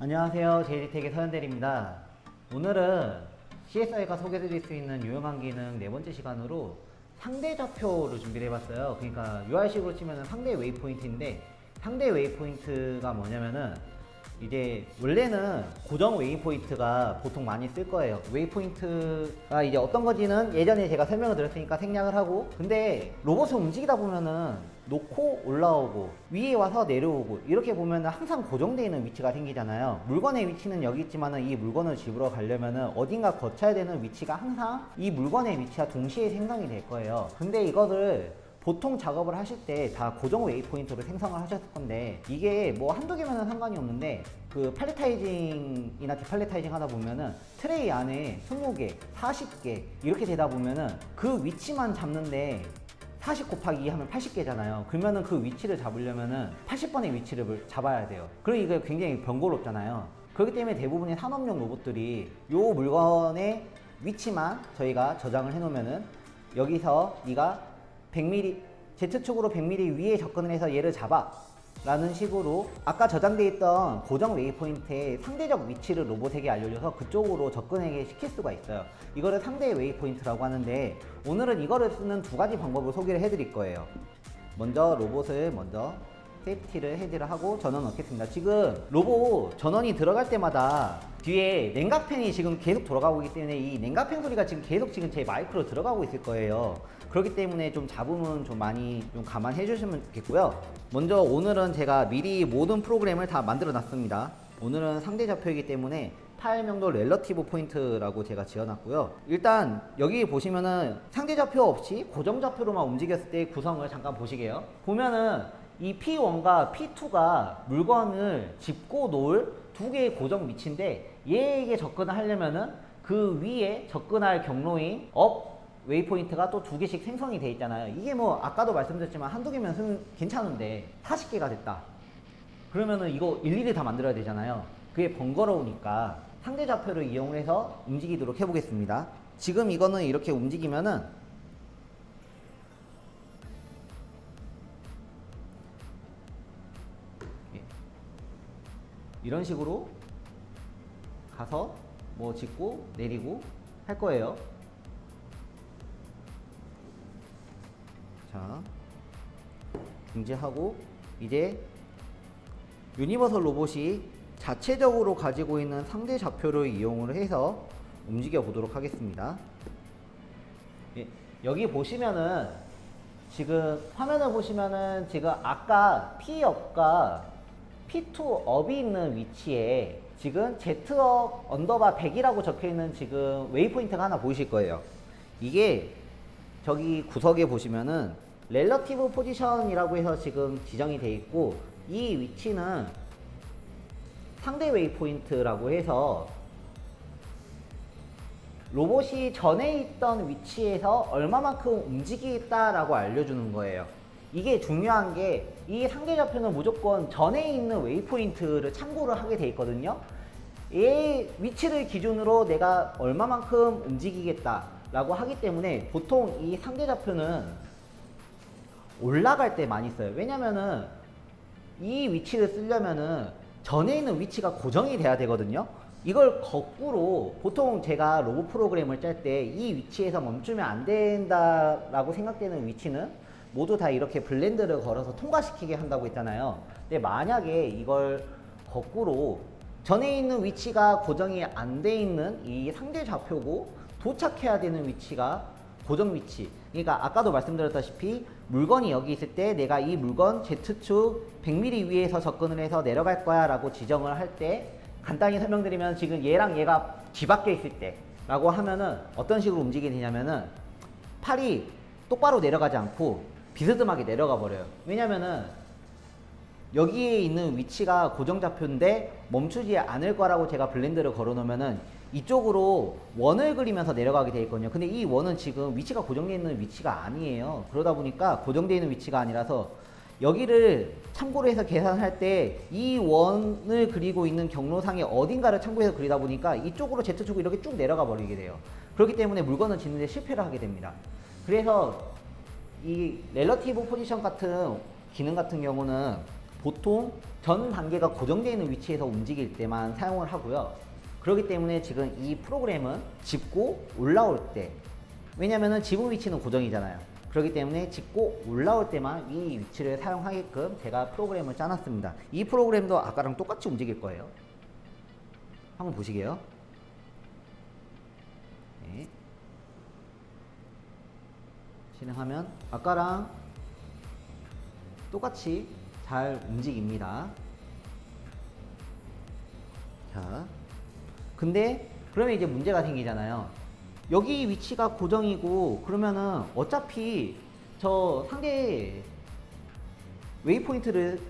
안녕하세요. 제이텍의 서현대리입니다. 오늘은 CSI가 소개드릴 수 있는 유용한 기능 네 번째 시간으로 상대 좌표를 준비를 해봤어요. 그러니까 UR식으로 치면 상대 웨이포인트인데 상대 웨이포인트가 뭐냐면은 이제 원래는 고정 웨이포인트가 보통 많이 쓸 거예요. 웨이포인트가 이제 어떤 건지는 예전에 제가 설명을 드렸으니까 생략을 하고 근데 로봇을 움직이다 보면은 놓고 올라오고 위에 와서 내려오고 이렇게 보면은 항상 고정되어 있는 위치가 생기잖아요. 물건의 위치는 여기 있지만은 이 물건을 집으러 가려면은 어딘가 거쳐야 되는 위치가 항상 이 물건의 위치와 동시에 생성이 될 거예요. 근데 이거를 보통 작업을 하실 때 다 고정 웨이포인트로 생성을 하셨을 건데 이게 뭐 한두 개면은 상관이 없는데 그 팔레타이징이나 디팔레타이징 하다 보면은 트레이 안에 20개, 40개 이렇게 되다 보면은 그 위치만 잡는데 40 곱하기 2 하면 80개잖아요. 그러면은 그 위치를 잡으려면은 80번의 위치를 잡아야 돼요. 그럼 이게 굉장히 번거롭잖아요. 그렇기 때문에 대부분의 산업용 로봇들이 요 물건의 위치만 저희가 저장을 해 놓으면은 여기서 네가 100mm Z축으로 100mm 위에 접근을 해서 얘를 잡아 라는 식으로 아까 저장돼 있던 고정 웨이포인트의 상대적 위치를 로봇에게 알려줘서 그쪽으로 접근하게 시킬 수가 있어요. 이거를 상대 웨이포인트라고 하는데 오늘은 이거를 쓰는 두 가지 방법을 소개를 해드릴 거예요. 먼저 로봇을 먼저 세이프티를 해제를 하고 전원 넣겠습니다. 지금 로봇 전원이 들어갈 때마다 뒤에 냉각팬이 지금 계속 돌아가고 있기 때문에 이 냉각팬 소리가 지금 계속 지금 제 마이크로 들어가고 있을 거예요. 그렇기 때문에 좀 잡음은 좀 많이 좀 감안해 주시면 좋겠고요. 먼저 오늘은 제가 미리 모든 프로그램을 다 만들어 놨습니다. 오늘은 상대 좌표이기 때문에 파일명도 렐러티브 포인트라고 제가 지어놨고요. 일단 여기 보시면은 상대 좌표 없이 고정 좌표로만 움직였을 때 구성을 잠깐 보시게요. 보면은 이 P1과 P2가 물건을 짚고 놓을 두 개의 고정 위치인데 얘에게 접근을 하려면은 그 위에 접근할 경로인 업 웨이포인트가 또 두 개씩 생성이 돼 있잖아요. 이게 뭐 아까도 말씀드렸지만 한두 개면 승- 괜찮은데 40개가 됐다. 그러면은 이거 일일이 다 만들어야 되잖아요. 그게 번거로우니까 상대 좌표를 이용해서 움직이도록 해보겠습니다. 지금 이거는 이렇게 움직이면은 이런 식으로 가서 뭐 짚고 내리고 할 거예요. 자, 중지하고 이제 유니버설 로봇이 자체적으로 가지고 있는 상대 좌표를 이용을 해서 움직여 보도록 하겠습니다. 예, 여기 보시면은 지금 화면을 보시면은 지금 아까 P업과 P2 업이 있는 위치에 지금 Z업 언더바 100이라고 적혀 있는 지금 웨이포인트가 하나 보이실 거예요. 이게 저기 구석에 보시면은 렐러티브 포지션이라고 해서 지금 지정이 돼 있고 이 위치는 상대 웨이포인트라고 해서 로봇이 전에 있던 위치에서 얼마만큼 움직이겠다라고 알려주는 거예요. 이게 중요한 게 이 상대 좌표는 무조건 전에 있는 웨이포인트를 참고를 하게 돼 있거든요. 얘 위치를 기준으로 내가 얼마만큼 움직이겠다라고 하기 때문에 보통 이 상대 좌표는 올라갈 때 많이 써요. 왜냐면은 이 위치를 쓰려면은 전에 있는 위치가 고정이 돼야 되거든요. 이걸 거꾸로 보통 제가 로봇 프로그램을 짤 때 이 위치에서 멈추면 안 된다라고 생각되는 위치는 모두 다 이렇게 블렌드를 걸어서 통과시키게 한다고 했잖아요. 근데 만약에 이걸 거꾸로 전에 있는 위치가 고정이 안 돼 있는 이 상대 좌표고 도착해야 되는 위치가 고정 위치. 그러니까 아까도 말씀드렸다시피 물건이 여기 있을 때 내가 이 물건 Z축 100mm 위에서 접근을 해서 내려갈 거야 라고 지정을 할 때 간단히 설명드리면 지금 얘랑 얘가 뒤밖에 있을 때 라고 하면은 어떤 식으로 움직이게 되냐면은 팔이 똑바로 내려가지 않고 비스듬하게 내려가 버려요. 왜냐면은 여기에 있는 위치가 고정 좌표인데 멈추지 않을 거라고 제가 블렌드를 걸어 놓으면은 이쪽으로 원을 그리면서 내려가게 돼 있거든요. 근데 이 원은 지금 위치가 고정되어 있는 위치가 아니에요. 그러다 보니까 고정되어 있는 위치가 아니라서 여기를 참고로 해서 계산할 때 이 원을 그리고 있는 경로상의 어딘가를 참고해서 그리다 보니까 이쪽으로 Z축으로 이렇게 쭉 내려가 버리게 돼요. 그렇기 때문에 물건을 짓는데 실패를 하게 됩니다. 그래서 이 렐러티브 포지션 같은 기능 같은 경우는 보통 전 단계가 고정되어 있는 위치에서 움직일 때만 사용을 하고요. 그렇기 때문에 지금 이 프로그램은 짚고 올라올 때 왜냐면은 지붕 위치는 고정이잖아요. 그렇기 때문에 짚고 올라올 때만 이 위치를 사용하게끔 제가 프로그램을 짜놨습니다. 이 프로그램도 아까랑 똑같이 움직일 거예요. 한번 보시게요. 네. 진행하면 아까랑 똑같이 잘 움직입니다. 자, 근데 그러면 이제 문제가 생기잖아요. 여기 위치가 고정이고 그러면은 어차피 저 상대 웨이포인트를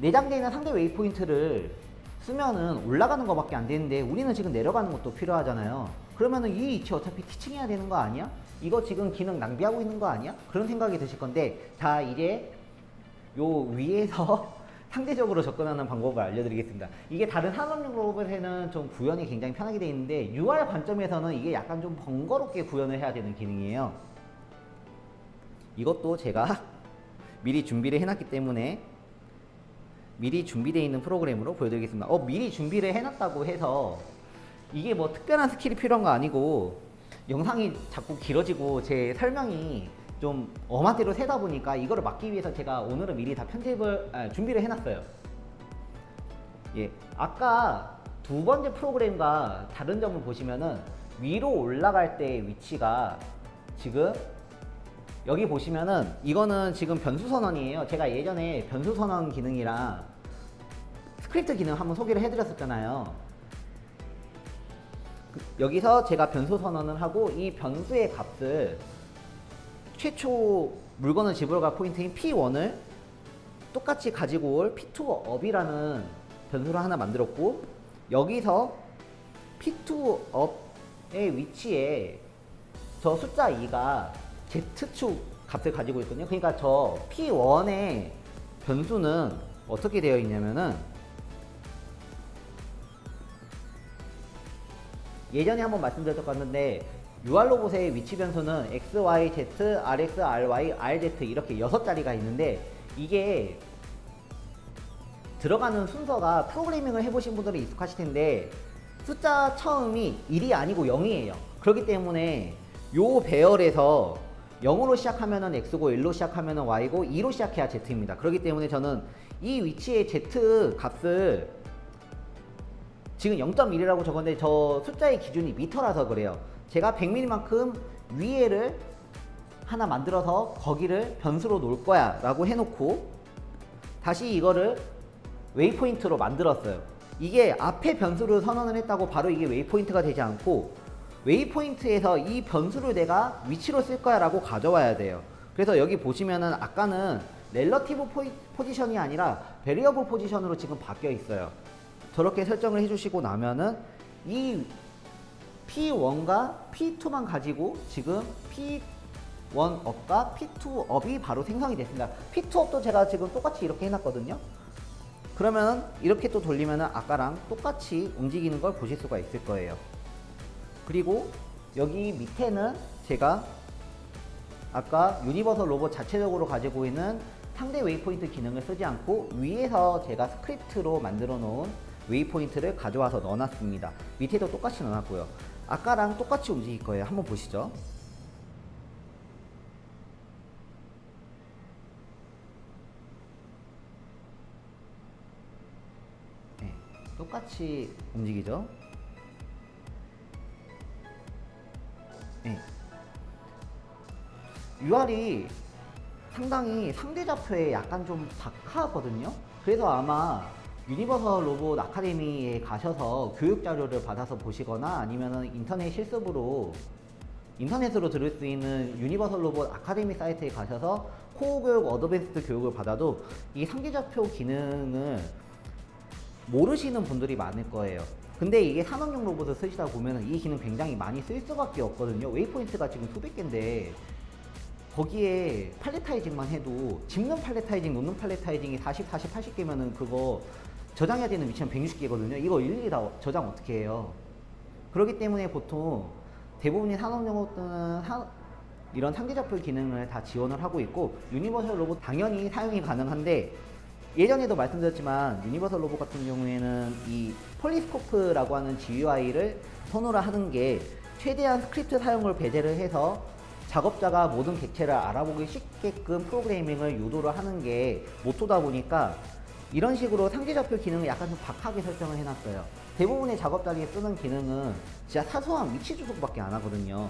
내장되어 있는 상대 웨이포인트를 쓰면은 올라가는 것밖에 안 되는데 우리는 지금 내려가는 것도 필요하잖아요. 그러면은 이 위치 어차피 티칭해야 되는 거 아니야? 이거 지금 기능 낭비하고 있는 거 아니야? 그런 생각이 드실 건데 자 이제 요 위에서 상대적으로 접근하는 방법을 알려드리겠습니다. 이게 다른 산업용 로봇에는 좀 구현이 굉장히 편하게 되어 있는데 UR 관점에서는 이게 약간 좀 번거롭게 구현을 해야 되는 기능이에요. 이것도 제가 미리 준비를 해놨기 때문에 미리 준비되어 있는 프로그램으로 보여드리겠습니다. 어, 미리 준비를 해놨다고 해서 이게 뭐 특별한 스킬이 필요한 거 아니고 영상이 자꾸 길어지고 제 설명이 좀 엄한대로 세다 보니까 이거를 막기 위해서 제가 오늘은 미리 다 편집을 아, 준비를 해놨어요. 예, 아까 두 번째 프로그램과 다른 점을 보시면은 위로 올라갈 때 위치가 지금 여기 보시면은 이거는 지금 변수 선언이에요. 제가 예전에 변수 선언 기능이랑 스크립트 기능 한번 소개를 해드렸었잖아요. 그- 여기서 제가 변수 선언을 하고 이 변수의 값을 최초 물건을 집어갈 포인트인 P1을 똑같이 가지고 올 P2 업이라는 변수를 하나 만들었고 여기서 P2 업의 위치에 저 숫자 2가 Z축 값을 가지고 있거든요. 그러니까 저 P1의 변수는 어떻게 되어 있냐면은 예전에 한번 같은데 UR 로봇의 위치 변수는 X, Y, Z, RX, RY, RZ 이렇게 여섯 자리가 있는데 이게 들어가는 순서가 프로그래밍을 해보신 분들은 익숙하실 텐데 숫자 처음이 1이 아니고 0이에요. 그렇기 때문에 요 배열에서 0으로 시작하면은 X고 1로 시작하면은 Y고 2로 시작해야 Z입니다. 그렇기 때문에 저는 이 위치의 Z 값을 지금 0.1이라고 적었는데 저 숫자의 기준이 미터라서 그래요. 제가 100mm만큼 위에를 하나 만들어서 거기를 변수로 놓을 거야 라고 해놓고 다시 이거를 웨이포인트로 만들었어요. 이게 앞에 변수를 선언을 했다고 바로 이게 웨이포인트가 되지 않고 웨이포인트에서 이 변수를 내가 위치로 쓸 거야 라고 가져와야 돼요. 그래서 여기 보시면은 아까는 렐러티브 포지션이 아니라 베리어블 포지션으로 지금 바뀌어 있어요. 저렇게 설정을 해주시고 나면은 이 P1과 P2만 가지고 지금 P1 업과 P2 업이 바로 생성이 됐습니다. P2 업도 제가 지금 똑같이 이렇게 해놨거든요. 그러면 이렇게 또 돌리면은 아까랑 똑같이 움직이는 걸 보실 수가 있을 거예요. 그리고 여기 밑에는 제가 아까 유니버설 로봇 자체적으로 가지고 있는 상대 웨이포인트 기능을 쓰지 않고 위에서 제가 스크립트로 만들어 놓은 웨이포인트를 가져와서 넣어놨습니다. 밑에도 똑같이 넣어놨고요. 아까랑 똑같이 움직일 거예요. 한번 보시죠. 네, 똑같이 움직이죠. 네. UR이 상당히 상대 좌표에 약간 좀 박하거든요. 그래서 아마 유니버설 로봇 아카데미에 가셔서 교육 자료를 받아서 보시거나 아니면 인터넷 실습으로 인터넷으로 들을 수 있는 유니버설 로봇 아카데미 사이트에 가셔서 코어 교육, 어드밴스드 교육을 받아도 이 상대 좌표 기능을 모르시는 분들이 많을 거예요. 근데 이게 산업용 로봇을 쓰시다 보면 이 기능 굉장히 많이 쓸 수밖에 없거든요. 웨이포인트가 지금 수백 개인데 거기에 팔레타이징만 해도 집는 팔레타이징, 놓는 팔레타이징이 40, 40, 80개면은 그거 저장해야 되는 위치는 160개거든요. 이거 일일이 다 저장 어떻게 해요? 그렇기 때문에 보통 대부분의 산업용어들은 사- 이런 상대좌표 기능을 다 지원을 하고 있고 유니버설 로봇 당연히 사용이 가능한데 예전에도 말씀드렸지만 유니버설 로봇 같은 경우에는 이 폴리스코프라고 하는 GUI를 선호를 하는 게 최대한 스크립트 사용을 배제를 해서 작업자가 모든 객체를 알아보기 쉽게끔 프로그래밍을 유도를 하는 게 모토다 보니까 이런 식으로 상대좌표 기능을 약간 좀 박하게 설정을 해놨어요. 대부분의 작업자들이 쓰는 기능은 진짜 사소한 위치 주소밖에 안 하거든요.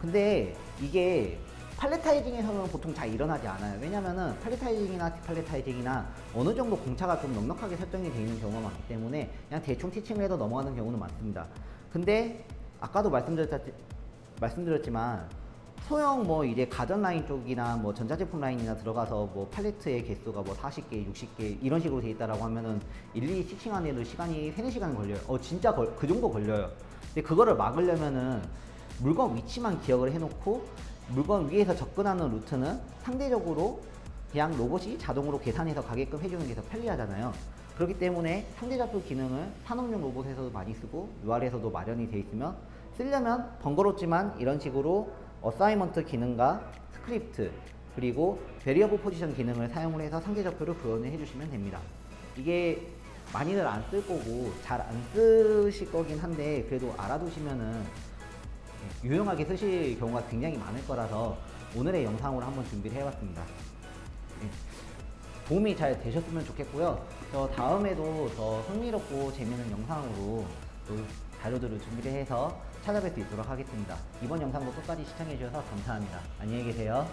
근데 이게 팔레타이징에서는 보통 잘 일어나지 않아요. 왜냐면은 팔레타이징이나 디팔레타이징이나 어느 정도 공차가 좀 넉넉하게 설정이 되어 있는 경우가 많기 때문에 그냥 대충 티칭을 해도 넘어가는 경우는 많습니다. 근데 아까도 말씀드렸, 말씀드렸지만 소형 뭐 이제 가전 라인 쪽이나 뭐 전자제품 라인이나 들어가서 뭐 팔레트의 개수가 뭐 40개, 60개 이런 식으로 돼 있다라고 하면은 일일이 티칭하는데도 시간이 3, 4시간 걸려요. 어 진짜 걸, 그 정도 걸려요. 근데 그거를 막으려면은 물건 위치만 기억을 해놓고 물건 위에서 접근하는 루트는 상대적으로 그냥 로봇이 자동으로 계산해서 가게끔 해주는 게 더 편리하잖아요. 그렇기 때문에 상대좌표 기능을 산업용 로봇에서도 많이 쓰고 UR에서도 마련이 돼 있으면 쓰려면 번거롭지만 이런 식으로 어사이먼트 기능과 스크립트 그리고 베리어블 포지션 기능을 사용을 해서 상대좌표를 구현을 해주시면 됩니다. 이게 많이들 안 쓸 거고 잘 안 쓰실 거긴 한데 그래도 알아두시면은 유용하게 쓰실 경우가 굉장히 많을 거라서 오늘의 영상으로 한번 준비를 해봤습니다. 네. 도움이 잘 되셨으면 좋겠고요. 저 다음에도 더 흥미롭고 재미있는 영상으로 또 자료들을 준비를 해서 찾아뵐 수 있도록 하겠습니다. 이번 영상도 끝까지 시청해주셔서 감사합니다. 안녕히 계세요.